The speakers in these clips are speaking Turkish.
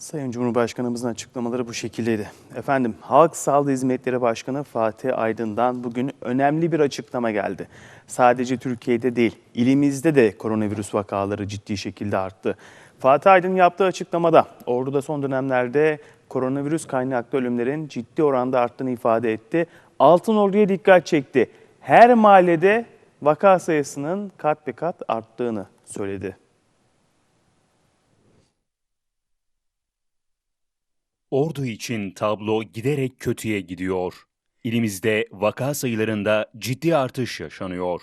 Sayın Cumhurbaşkanımızın açıklamaları bu şekildeydi. Efendim, Halk Sağlığı Hizmetleri Başkanı Fatih Aydın'dan bugün önemli bir açıklama geldi. Sadece Türkiye'de değil, ilimizde de koronavirüs vakaları ciddi şekilde arttı. Fatih Aydın yaptığı açıklamada Ordu'da son dönemlerde koronavirüs kaynaklı ölümlerin ciddi oranda arttığını ifade etti. Altınordu'ya dikkat çekti. Her mahallede vaka sayısının kat be kat arttığını söyledi. Ordu için tablo giderek kötüye gidiyor. İlimizde vaka sayılarında ciddi artış yaşanıyor.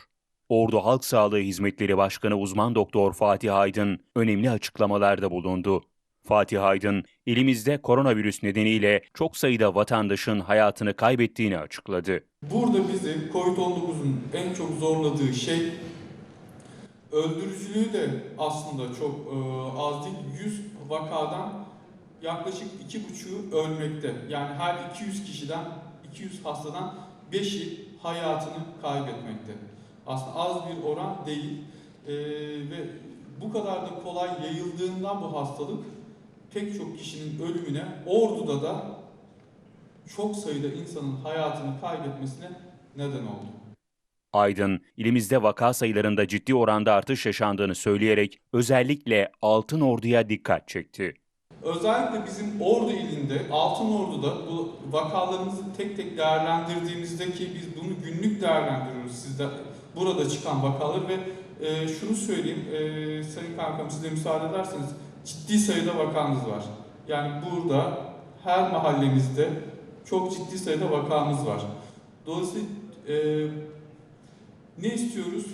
Ordu Halk Sağlığı Hizmetleri Başkanı uzman doktor Fatih Aydın önemli açıklamalarda bulundu. Fatih Aydın, ilimizde koronavirüs nedeniyle çok sayıda vatandaşın hayatını kaybettiğini açıkladı. Burada bizi COVID-19'un en çok zorladığı şey öldürücülüğü de aslında çok e, az değil. 100 vakadan yaklaşık 2,5'ü ölmekte. Yani her 200 kişiden, 200 hastadan 5'i hayatını kaybetmekte. Aslında az bir oran değil. E, ve bu kadar da kolay yayıldığından bu hastalık pek çok kişinin ölümüne, Ordu'da da çok sayıda insanın hayatını kaybetmesine neden oldu. Aydın, ilimizde vaka sayılarında ciddi oranda artış yaşandığını söyleyerek özellikle Altın Ordu'ya dikkat çekti. Özellikle bizim Ordu ilinde, Altınordu'da bu vakalarımızı tek tek değerlendirdiğimizde ki biz bunu günlük değerlendiriyoruz sizde burada çıkan vakaları ve e, şunu söyleyeyim e, Sayın Kankam size müsaade ederseniz ciddi sayıda vakamız var. Yani burada her mahallemizde çok ciddi sayıda vakamız var. Dolayısıyla e, ne istiyoruz?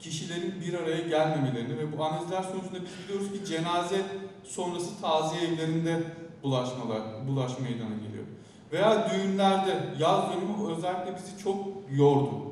Kişilerin bir araya gelmemelerini ve bu analizler sonucunda biz biliyoruz ki cenaze sonrası taziye evlerinde bulaşmalar, bulaş meydana geliyor. Veya düğünlerde yaz dönümü özellikle bizi çok yordu.